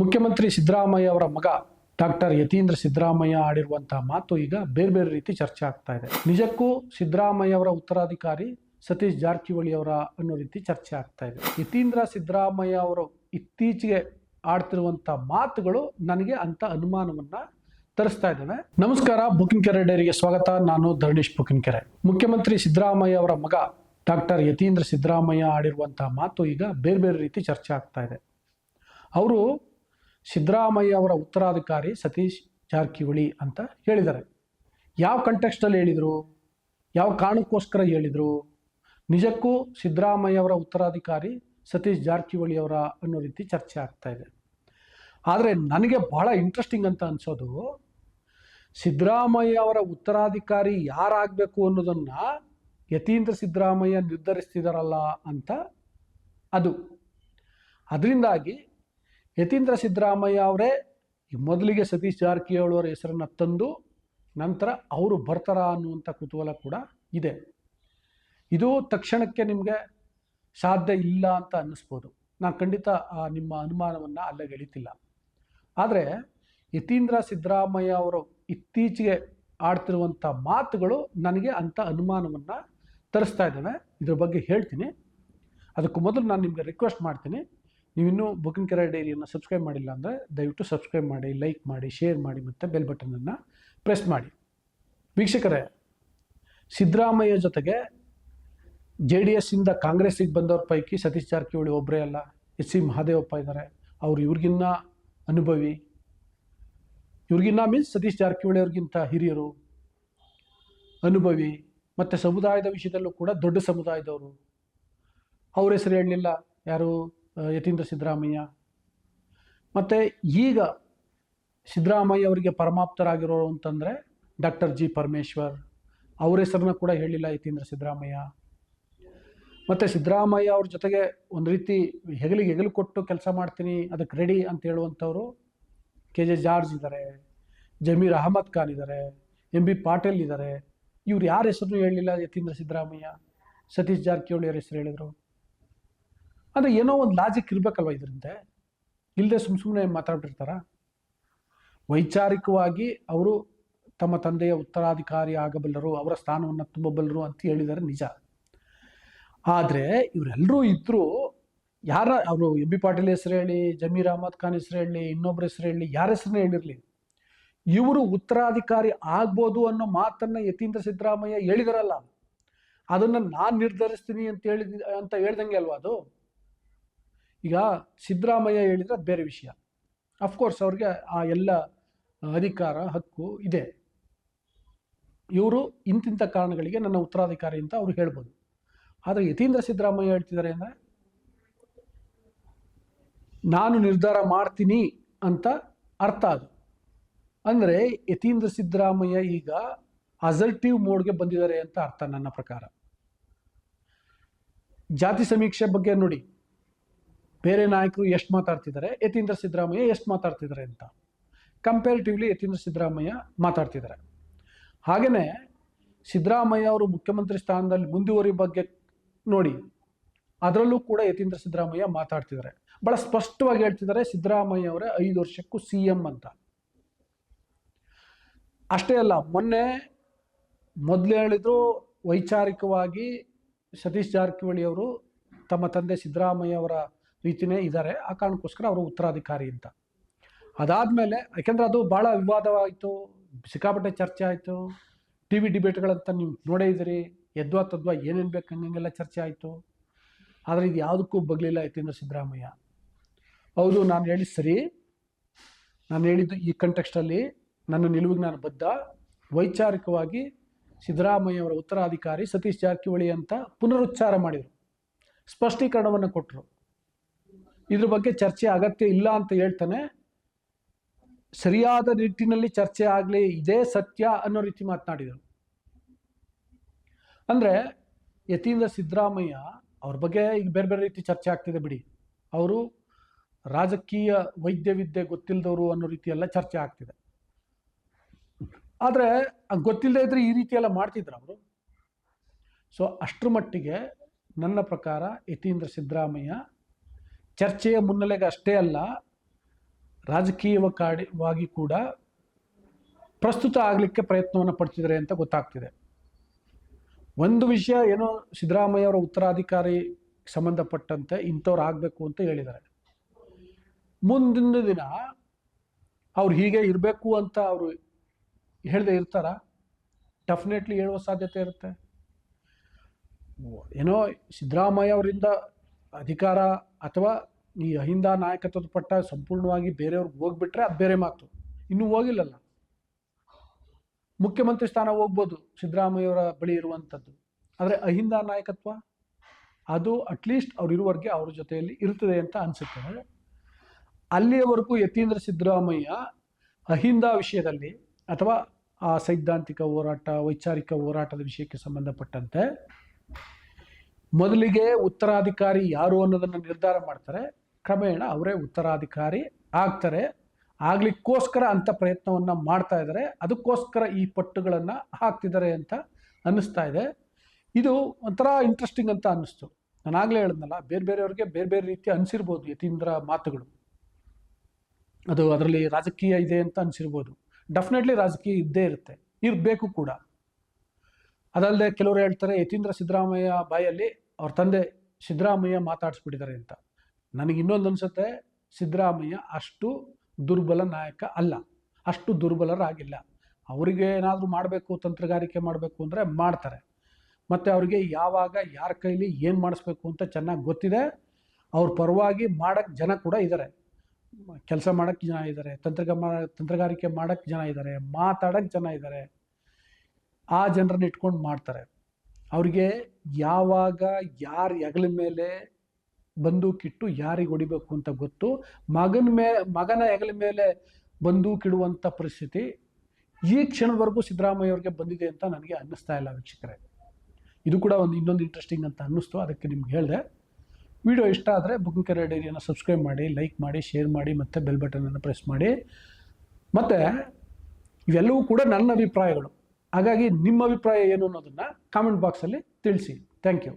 ಮುಖ್ಯಮಂತ್ರಿ ಸಿದ್ದರಾಮಯ್ಯ ಅವರ ಮಗ ಡಾಕ್ಟರ್ ಯತೀಂದ್ರ ಸಿದ್ದರಾಮಯ್ಯ ಆಡಿರುವಂತಹ ಮಾತು ಈಗ ಬೇರೆ ಬೇರೆ ರೀತಿ ಚರ್ಚೆ ಆಗ್ತಾ ಇದೆ. ನಿಜಕ್ಕೂ ಸಿದ್ದರಾಮಯ್ಯ ಅವರ ಉತ್ತರಾಧಿಕಾರಿ ಸತೀಶ್ ಜಾರಕಿಹೊಳಿ ಅವರ ಅನ್ನೋ ರೀತಿ ಚರ್ಚೆ ಆಗ್ತಾ ಇದೆ. ಯತೀಂದ್ರ ಸಿದ್ದರಾಮಯ್ಯ ಅವರು ಇತ್ತೀಚೆಗೆ ಆಡ್ತಿರುವಂತ ಮಾತುಗಳು ನನಗೆ ಅಂತ ಅನುಮಾನವನ್ನ ತರಿಸ್ತಾ ಇದ್ದೇನೆ ನಮಸ್ಕಾರ ಬುಕಿಂಗ್ ಕೆರೆ ಡೈರಿಗೆ ಸ್ವಾಗತ. ನಾನು ಧರಣೀಶ್ ಬುಕಿಂಗ್ ಕೆರೆ. ಮುಖ್ಯಮಂತ್ರಿ ಸಿದ್ದರಾಮಯ್ಯ ಅವರ ಮಗ ಡಾಕ್ಟರ್ ಯತೀಂದ್ರ ಸಿದ್ದರಾಮಯ್ಯ ಆಡಿರುವಂತಹ ಮಾತು ಈಗ ಬೇರೆ ಬೇರೆ ರೀತಿ ಚರ್ಚೆ ಆಗ್ತಾ ಇದೆ. ಅವರು ಸಿದ್ದರಾಮಯ್ಯ ಅವರ ಉತ್ತರಾಧಿಕಾರಿ ಸತೀಶ್ ಜಾರಕಿಹೊಳಿ ಅಂತ ಹೇಳಿದ್ದಾರೆ. ಯಾವ ಕಂಟೆಕ್ಸ್ಟಲ್ಲಿ ಹೇಳಿದರು? ಯಾವ ಕಾರಣಕ್ಕೋಸ್ಕರ ಹೇಳಿದರು? ನಿಜಕ್ಕೂ ಸಿದ್ದರಾಮಯ್ಯ ಅವರ ಉತ್ತರಾಧಿಕಾರಿ ಸತೀಶ್ ಜಾರಕಿಹೊಳಿ ಅವರ ಅನ್ನೋ ರೀತಿ ಚರ್ಚೆ ಆಗ್ತಾ ಇದೆ. ಆದರೆ ನನಗೆ ಬಹಳ ಇಂಟ್ರೆಸ್ಟಿಂಗ್ ಅಂತ ಅನಿಸೋದು ಸಿದ್ದರಾಮಯ್ಯ ಅವರ ಉತ್ತರಾಧಿಕಾರಿ ಯಾರಾಗಬೇಕು ಅನ್ನೋದನ್ನು ಯತೀಂದ್ರ ಸಿದ್ದರಾಮಯ್ಯ ನಿರ್ಧರಿಸ್ತಿದಾರಲ್ಲ ಅಂತ ಅದು. ಅದರಿಂದಾಗಿ ಯತೀಂದ್ರ ಸಿದ್ದರಾಮಯ್ಯ ಅವರೇ ಮೊದಲಿಗೆ ಸತೀಶ್ ಜಾರಕಿಹೊಳಿ ಅವರ ಹೆಸರನ್ನು ತಂದು ನಂತರ ಅವರು ಬರ್ತಾರಾ ಅನ್ನುವಂಥ ಕುತೂಹಲ ಕೂಡ ಇದೆ. ಇದು ತಕ್ಷಣಕ್ಕೆ ನಿಮಗೆ ಸಾಧ್ಯ ಇಲ್ಲ ಅಂತ ಅನ್ನಿಸ್ಬೋದು. ನಾನು ಖಂಡಿತ ನಿಮ್ಮ ಅನುಮಾನವನ್ನು ಅಲ್ಲಿಗೆ ಎಳಿತಿಲ್ಲ. ಆದರೆ ಯತೀಂದ್ರ ಸಿದ್ದರಾಮಯ್ಯ ಅವರು ಇತ್ತೀಚೆಗೆ ಆಡ್ತಿರುವಂಥ ಮಾತುಗಳು ನನಗೆ ಅಂಥ ಅನುಮಾನವನ್ನು ತರಿಸ್ತಾ ಇದ್ದಾವೆ. ಇದ್ರ ಬಗ್ಗೆ ಹೇಳ್ತೀನಿ. ಅದಕ್ಕೂ ಮೊದಲು ನಾನು ನಿಮಗೆ ರಿಕ್ವೆಸ್ಟ್ ಮಾಡ್ತೀನಿ. ನೀವಿನ್ನೂ ಬುಕಿಂಗ್ ಕೆರೆ ಡೈರಿಯನ್ನು ಸಬ್ಸ್ಕ್ರೈಬ್ ಮಾಡಿಲ್ಲ ಅಂದರೆ ದಯವಿಟ್ಟು ಸಬ್ಸ್ಕ್ರೈಬ್ ಮಾಡಿ ಲೈಕ್ ಮಾಡಿ ಶೇರ್ ಮಾಡಿ ಮತ್ತು ಬೆಲ್ ಬಟನನ್ನು ಪ್ರೆಸ್ ಮಾಡಿ. ವೀಕ್ಷಕರೇ, ಸಿದ್ದರಾಮಯ್ಯ ಜೊತೆಗೆ ಜೆ ಡಿ ಎಸ್ಸಿಂದ ಕಾಂಗ್ರೆಸ್ಸಿಗೆ ಬಂದವ್ರ ಪೈಕಿ ಸತೀಶ್ ಜಾರಕಿಹೊಳಿ ಒಬ್ಬರೇ ಅಲ್ಲ, ಎಸ್ ಸಿ ಮಹಾದೇವಪ್ಪ ಇದ್ದಾರೆ ಅವರು ಇವ್ರಿಗಿನ್ನ ಅನುಭವಿ. ಇವ್ರಿಗಿನ್ನ ಮೀನ್ಸ್ ಸತೀಶ್ ಜಾರಕಿಹೊಳಿ ಅವ್ರಿಗಿಂತ ಹಿರಿಯರು, ಅನುಭವಿ ಮತ್ತು ಸಮುದಾಯದ ವಿಷಯದಲ್ಲೂ ಕೂಡ ದೊಡ್ಡ ಸಮುದಾಯದವರು. ಅವ್ರ ಹೆಸರು ಹೇಳಲಿಲ್ಲ, ಯಾರು? ಯತೀಂದ್ರ ಸಿದ್ದರಾಮಯ್ಯ. ಮತ್ತು ಈಗ ಸಿದ್ದರಾಮಯ್ಯ ಅವರಿಗೆ ಪರಮಾಪ್ತರಾಗಿರೋರು ಅಂತಂದರೆ ಡಾಕ್ಟರ್ ಜಿ ಪರಮೇಶ್ವರ್. ಅವ್ರ ಹೆಸರನ್ನ ಕೂಡ ಹೇಳಿಲ್ಲ ಯತೀಂದ್ರ ಸಿದ್ದರಾಮಯ್ಯ. ಮತ್ತು ಸಿದ್ದರಾಮಯ್ಯ ಅವ್ರ ಜೊತೆಗೆ ಒಂದು ರೀತಿ ಹೆಗಲಿಗೆ ಹೆಗಲು ಕೊಟ್ಟು ಕೆಲಸ ಮಾಡ್ತೀನಿ ಅದಕ್ಕೆ ರೆಡಿ ಅಂತ ಹೇಳುವಂಥವ್ರು ಕೆ ಜೆ ಜಾರ್ಜ್ ಇದ್ದಾರೆ ಜಮೀರ್ ಅಹಮದ್ ಖಾನ್ ಇದ್ದಾರೆ ಎಂ ಬಿ ಪಾಟೀಲ್ ಇದ್ದಾರೆ ಇವ್ರು ಯಾರ ಹೆಸರು ಹೇಳಲಿಲ್ಲ ಯತೀಂದ್ರ ಸಿದ್ದರಾಮಯ್ಯ. ಸತೀಶ್ ಜಾರಕಿಹೊಳಿ ಅವ್ರ ಹೆಸರು ಹೇಳಿದರು. ಅಂದರೆ ಏನೋ ಒಂದು ಲಾಜಿಕ್ ಇರಬೇಕಲ್ವ ಇದರಿಂದ ಇಲ್ಲದೆ ಸುಮ್ಮ ಸುಮ್ಮನೆ ಮಾತಾಡ್ಬಿಡ್ತಾರ ವೈಚಾರಿಕವಾಗಿ ಅವರು ತಮ್ಮ ತಂದೆಯ ಉತ್ತರಾಧಿಕಾರಿ ಆಗಬಲ್ಲರು, ಅವರ ಸ್ಥಾನವನ್ನು ತುಂಬಬಲ್ಲರು ಅಂತ ಹೇಳಿದರೆ ನಿಜ. ಆದರೆ ಇವರೆಲ್ಲರೂ ಇದ್ದರೂ ಯಾರ ಅವರು ಎಂ ಬಿ ಪಾಟೀಲ್ ಹೆಸರು ಹೇಳಿ, ಜಮೀರ್ ಅಹಮದ್ ಖಾನ್ ಹೆಸರು ಹೇಳಿ ಇನ್ನೊಬ್ಬರ ಹೆಸರು ಹೇಳಿ, ಯಾರ ಹೆಸರನ್ನೇ ಹೇಳಿರಲಿ? ಇವರು ಉತ್ತರಾಧಿಕಾರಿ ಆಗ್ಬೋದು ಅನ್ನೋ ಮಾತನ್ನ ಯತೀಂದ್ರ ಸಿದ್ದರಾಮಯ್ಯ ಹೇಳಿದಾರಲ್ಲ. ಅದನ್ನ ನಾನು ನಿರ್ಧರಿಸ್ತೀನಿ ಅಂತ ಹೇಳಿದ, ಅಂತ ಹೇಳ್ದಂಗೆ ಅಲ್ವಾ ಅದು? ಈಗ ಸಿದ್ದರಾಮಯ್ಯ ಹೇಳಿದ್ರೆ ಅದು ಬೇರೆ ವಿಷಯ. ಅಫ್ಕೋರ್ಸ್ ಅವ್ರಿಗೆ ಆ ಎಲ್ಲ ಅಧಿಕಾರ, ಹಕ್ಕು ಇದೆ. ಇವರು ಇಂತಿಂಥ ಕಾರಣಗಳಿಗೆ ನನ್ನ ಉತ್ತರಾಧಿಕಾರಿ ಅಂತ ಅವ್ರು ಹೇಳ್ಬೋದು. ಆದರೆ ಯತೀಂದ್ರ ಸಿದ್ದರಾಮಯ್ಯ ಹೇಳ್ತಿದ್ದಾರೆ ಅಂದರೆ, ನಾನು ನಿರ್ಧಾರ ಮಾಡ್ತೀನಿ ಅಂತ ಅರ್ಥ ಅದು. ಅಂದರೆ ಯತೀಂದ್ರ ಸಿದ್ದರಾಮಯ್ಯ ಈಗ ಅಸರ್ಟಿವ್ ಮೋಡ್ಗೆ ಬಂದಿದ್ದಾರೆ ಅಂತ ಅರ್ಥ ನನ್ನ ಪ್ರಕಾರ. ಜಾತಿ ಸಮೀಕ್ಷೆ ಬಗ್ಗೆ ನೋಡಿ. ಬೇರೆ ನಾಯಕರು ಎಷ್ಟು ಮಾತಾಡ್ತಿದ್ದಾರೆ? ಯತೀಂದ್ರ ಸಿದ್ದರಾಮಯ್ಯ ಎಷ್ಟು ಮಾತಾಡ್ತಿದ್ದಾರೆ ಅಂತ. ಕಂಪೇರಿಟಿವ್ಲಿ ಯತೀಂದ್ರ ಸಿದ್ದರಾಮಯ್ಯ ಮಾತಾಡ್ತಿದ್ದಾರೆ. ಹಾಗೆಯೇ ಸಿದ್ದರಾಮಯ್ಯ ಅವರು ಮುಖ್ಯಮಂತ್ರಿ ಸ್ಥಾನದಲ್ಲಿ ಮುಂದುವರಿ ಬಗ್ಗೆ ನೋಡಿ, ಅದರಲ್ಲೂ ಕೂಡ ಯತೀಂದ್ರ ಸಿದ್ದರಾಮಯ್ಯ ಮಾತಾಡ್ತಿದ್ದಾರೆ. ಬಹಳ ಸ್ಪಷ್ಟವಾಗಿ ಹೇಳ್ತಿದ್ದಾರೆ ಸಿದ್ದರಾಮಯ್ಯ ಅವರೇ ಐದು ವರ್ಷಕ್ಕೂ ಸಿ ಎಂ ಅಂತ. ಅಷ್ಟೇ ಅಲ್ಲ, ಮೊನ್ನೆ ಮೊದಲು ಹೇಳಿದ್ರು ವೈಚಾರಿಕವಾಗಿ ಸತೀಶ್ ಜಾರಕಿಹೊಳಿ ಅವರು ತಮ್ಮ ತಂದೆ ಸಿದ್ದರಾಮಯ್ಯ ಅವರ ರೀತಿಯೇ ಇದ್ದಾರೆ. ಆ ಕಾರಣಕ್ಕೋಸ್ಕರ ಅವರು ಉತ್ತರಾಧಿಕಾರಿ ಅಂತ. ಅದಾದಮೇಲೆ, ಯಾಕೆಂದರೆ ಅದು ಭಾಳ ವಿವಾದವಾಯಿತು, ಸಿಕ್ಕಾಪಟ್ಟೆ ಚರ್ಚೆ ಆಯಿತು. ಟಿ ವಿ ಡಿಬೇಟ್ಗಳಂತ ನೀವು ನೋಡೇ ಇದ್ದೀರಿ, ಎದ್ವಾ ತದ್ವಾ ಏನೇನು ಬೇಕು ಹಂಗಂಗೆಲ್ಲ ಚರ್ಚೆ ಆಯಿತು. ಆದರೆ ಇದು ಯಾವುದಕ್ಕೂ ಬಗ್ಲಿಲ್ಲ ಯತೀಂದ್ರ ಸಿದ್ದರಾಮಯ್ಯ. ಹೌದು, ನಾನು ಹೇಳಿ ಸರಿ. ನಾನು ಹೇಳಿದ್ದು ಈ ಕಂಟೆಕ್ಸ್ಟಲ್ಲಿ ನನ್ನ ನಿಲುವಿಗೆ ನಾನು ಬದ್ಧ. ವೈಚಾರಿಕವಾಗಿ ಸಿದ್ದರಾಮಯ್ಯ ಅವರ ಉತ್ತರಾಧಿಕಾರಿ ಸತೀಶ್ ಜಾರಕಿಹೊಳಿ ಅಂತ ಪುನರುಚ್ಚಾರ ಮಾಡಿದರು. ಸ್ಪಷ್ಟೀಕರಣವನ್ನು ಕೊಟ್ಟರು ಇದ್ರ ಬಗ್ಗೆ ಚರ್ಚೆ ಅಗತ್ಯ ಇಲ್ಲ ಅಂತ ಹೇಳ್ತಾನೆ. ಸರಿಯಾದ ನಿಟ್ಟಿನಲ್ಲಿ ಚರ್ಚೆ ಆಗಲಿ, ಇದೇ ಸತ್ಯ ಅನ್ನೋ ರೀತಿ ಮಾತನಾಡಿದರು ಅಂದರೆ ಯತೀಂದ್ರ ಸಿದ್ದರಾಮಯ್ಯ ಅವ್ರ ಬಗ್ಗೆ ಈಗ ಬೇರೆ ಬೇರೆ ರೀತಿ ಚರ್ಚೆ ಆಗ್ತಿದೆ ಬಿಡಿ. ಅವರು ರಾಜಕೀಯ ವೈದ್ಯ ವಿದ್ಯೆ ಗೊತ್ತಿಲ್ಲದವರು ಅನ್ನೋ ರೀತಿ ಎಲ್ಲ ಚರ್ಚೆ ಆಗ್ತಿದೆ. ಆದರೆ ಗೊತ್ತಿಲ್ಲದೆ ಇದ್ರೆ ಈ ರೀತಿ ಎಲ್ಲ ಮಾಡ್ತಿದ್ರು ಅವರು. ಸೊ ಅಷ್ಟರ ಮಟ್ಟಿಗೆ ನನ್ನ ಪ್ರಕಾರ ಯತೀಂದ್ರ ಸಿದ್ದರಾಮಯ್ಯ ಚರ್ಚೆಯ ಮುನ್ನೆಲೆಗೆ ಅಷ್ಟೇ ಅಲ್ಲ ರಾಜಕೀಯವಾಗಿ ಕೂಡ ಪ್ರಸ್ತುತ ಆಗಲಿಕ್ಕೆ ಪ್ರಯತ್ನವನ್ನು ಪಡ್ತಿದ್ದಾರೆ ಅಂತ ಗೊತ್ತಾಗ್ತಿದೆ. ಒಂದು ವಿಷಯ ಏನೋ ಸಿದ್ದರಾಮಯ್ಯ ಅವರ ಉತ್ತರಾಧಿಕಾರಿ ಸಂಬಂಧಪಟ್ಟಂತೆ ಇಂಥವ್ರು ಆಗಬೇಕು ಅಂತ ಹೇಳಿದ್ದಾರೆ. ಮುಂದಿನ ದಿನ ಅವ್ರು ಹೀಗೆ ಇರಬೇಕು ಅಂತ ಅವರು ಹೇಳದೆ ಇರ್ತಾರ, ಡೆಫಿನೆಟ್ಲಿ ಹೇಳುವ ಸಾಧ್ಯತೆ ಇರುತ್ತೆ. ಏನೋ ಸಿದ್ದರಾಮಯ್ಯ ಅವರಿಂದ ಅಧಿಕಾರ ಅಥವಾ ಈ ಅಹಿಂದ ನಾಯಕತ್ವದ ಪಟ್ಟ ಸಂಪೂರ್ಣವಾಗಿ ಬೇರೆಯವ್ರಿಗೆ ಹೋಗ್ಬಿಟ್ರೆ ಅದು ಬೇರೆ ಮಾತು. ಇನ್ನೂ ಹೋಗಿಲ್ಲಲ್ಲ? ಮುಖ್ಯಮಂತ್ರಿ ಸ್ಥಾನ ಹೋಗ್ಬೋದು ಸಿದ್ದರಾಮಯ್ಯವರ ಬಳಿ ಇರುವಂಥದ್ದು. ಆದರೆ ಅಹಿಂದ ನಾಯಕತ್ವ, ಅದು ಅಟ್ಲೀಸ್ಟ್ ಅವ್ರು ಇರುವವರೆಗೆ ಅವ್ರ ಜೊತೆಯಲ್ಲಿ ಇರ್ತದೆ ಅಂತ ಅನಿಸುತ್ತೆ. ಅಲ್ಲಿಯವರೆಗೂ ಯತೀಂದ್ರ ಸಿದ್ದರಾಮಯ್ಯ ಅಹಿಂದ ವಿಷಯದಲ್ಲಿ ಅಥವಾ ಆ ಸೈದ್ಧಾಂತಿಕ ಹೋರಾಟ, ವೈಚಾರಿಕ ಹೋರಾಟದ ವಿಷಯಕ್ಕೆ ಸಂಬಂಧಪಟ್ಟಂತೆ ಮೊದಲಿಗೆ ಉತ್ತರಾಧಿಕಾರಿ ಯಾರು ಅನ್ನೋದನ್ನು ನಿರ್ಧಾರ ಮಾಡ್ತಾರೆ. ಕ್ರಮೇಣ ಅವರೇ ಉತ್ತರಾಧಿಕಾರಿ ಆಗ್ತಾರೆ. ಆಗ್ಲಿಕ್ಕೋಸ್ಕರ ಅಂತ ಪ್ರಯತ್ನವನ್ನು ಮಾಡ್ತಾ ಇದ್ದಾರೆ. ಅದಕ್ಕೋಸ್ಕರ ಈ ಪಟ್ಟುಗಳನ್ನು ಹಾಕ್ತಿದ್ದಾರೆ ಅಂತ ಅನ್ನಿಸ್ತಾ ಇದೆ. ಇದು ಒಂಥರ ಇಂಟ್ರೆಸ್ಟಿಂಗ್ ಅಂತ ಅನ್ನಿಸ್ತು. ನಾನು ಆಗಲೇ ಹೇಳಿದ್ನಲ್ಲ, ಬೇರೆ ಬೇರೆಯವ್ರಿಗೆ ಬೇರೆ ಬೇರೆ ರೀತಿ ಅನಿಸಿರ್ಬೋದು ಯತೀಂದ್ರ ಮಾತುಗಳು. ಅದು ಅದರಲ್ಲಿ ರಾಜಕೀಯ ಇದೆ ಅಂತ ಅನಿಸಿರ್ಬೋದು. ಡೆಫಿನೆಟ್ಲಿ ರಾಜಕೀಯ ಇದ್ದೇ ಇರುತ್ತೆ. ಇರಬೇಕು ಕೂಡ. ಅದಲ್ಲದೆ ಕೆಲವರು ಹೇಳ್ತಾರೆ, ಯತೀಂದ್ರ ಸಿದ್ದರಾಮಯ್ಯ ಬಾಯಲ್ಲಿ ಅವ್ರ ತಂದೆ ಸಿದ್ದರಾಮಯ್ಯ ಮಾತಾಡಿಸ್ಬಿಟ್ಟಿದ್ದಾರೆ ಅಂತ. ನನಗೆ ಇನ್ನೊಂದು ಅನ್ಸುತ್ತೆ, ಸಿದ್ದರಾಮಯ್ಯ ಅಷ್ಟು ದುರ್ಬಲ ನಾಯಕ ಅಲ್ಲ. ಅಷ್ಟು ದುರ್ಬಲರಾಗಿಲ್ಲ. ಅವರಿಗೆ ಏನಾದರೂ ಮಾಡಬೇಕು, ತಂತ್ರಗಾರಿಕೆ ಮಾಡಬೇಕು ಅಂದರೆ ಮಾಡ್ತಾರೆ. ಮತ್ತು ಅವರಿಗೆ ಯಾವಾಗ, ಯಾರ ಕೈಲಿ ಏನು ಮಾಡಿಸ್ಬೇಕು ಅಂತ ಚೆನ್ನಾಗಿ ಗೊತ್ತಿದೆ. ಅವ್ರ ಪರವಾಗಿ ಮಾಡೋಕ್ಕೆ ಜನ ಕೂಡ ಇದ್ದಾರೆ ಕೆಲಸ ಮಾಡೋಕ್ಕೆ ಜನ ಇದ್ದಾರೆ ತಂತ್ರಗ ತಂತ್ರಗಾರಿಕೆ ಮಾಡೋಕ್ಕೆ ಜನ ಇದ್ದಾರೆ ಮಾತಾಡೋಕ್ಕೆ ಜನ ಇದ್ದಾರೆ ಆ ಜನರನ್ನ ಇಟ್ಕೊಂಡು ಮಾಡ್ತಾರೆ. ಅವ್ರಿಗೆ ಯಾವಾಗ, ಯಾರ ಹೆಗಲ ಮೇಲೆ ಬಂದೂಕಿಟ್ಟು ಯಾರಿಗೆ ಹೊಡಿಬೇಕು ಅಂತ ಗೊತ್ತು. ಮಗನ ಮೇಲೆ ಮಗನ ಹೆಗಲ ಮೇಲೆ ಬಂದೂಕಿಡುವಂಥ ಪರಿಸ್ಥಿತಿ ಈ ಕ್ಷಣದವರೆಗೂ ಸಿದ್ದರಾಮಯ್ಯ ಅವ್ರಿಗೆ ಬಂದಿದೆ ಅಂತ ನನಗೆ ಅನ್ನಿಸ್ತಾ ಇಲ್ಲ ವೀಕ್ಷಕರೇ. ಇದು ಕೂಡ ಒಂದು ಇನ್ನೊಂದು ಇಂಟ್ರೆಸ್ಟಿಂಗ್ ಅಂತ ಅನ್ನಿಸ್ತು, ಅದಕ್ಕೆ ನಿಮ್ಗೆ ಹೇಳಿದೆ. ವಿಡಿಯೋ ಇಷ್ಟ ಆದರೆ ಬುಕಿಂಗ್ ಕೆರೆ ಡೈರಿಯನ್ನು ಸಬ್ಸ್ಕ್ರೈಬ್ ಮಾಡಿ, ಲೈಕ್ ಮಾಡಿ, ಶೇರ್ ಮಾಡಿ, ಮತ್ತು ಬೆಲ್ ಬಟನನ್ನು ಪ್ರೆಸ್ ಮಾಡಿ. ಮತ್ತು ಇವೆಲ್ಲವೂ ಕೂಡ ನನ್ನ ಅಭಿಪ್ರಾಯಗಳು. ಹಾಗಾಗಿ ನಿಮ್ಮ ಅಭಿಪ್ರಾಯ ಏನು ಅನ್ನೋದನ್ನು ಕಾಮೆಂಟ್ ಬಾಕ್ಸಲ್ಲಿ ತಿಳಿಸಿ. Thank you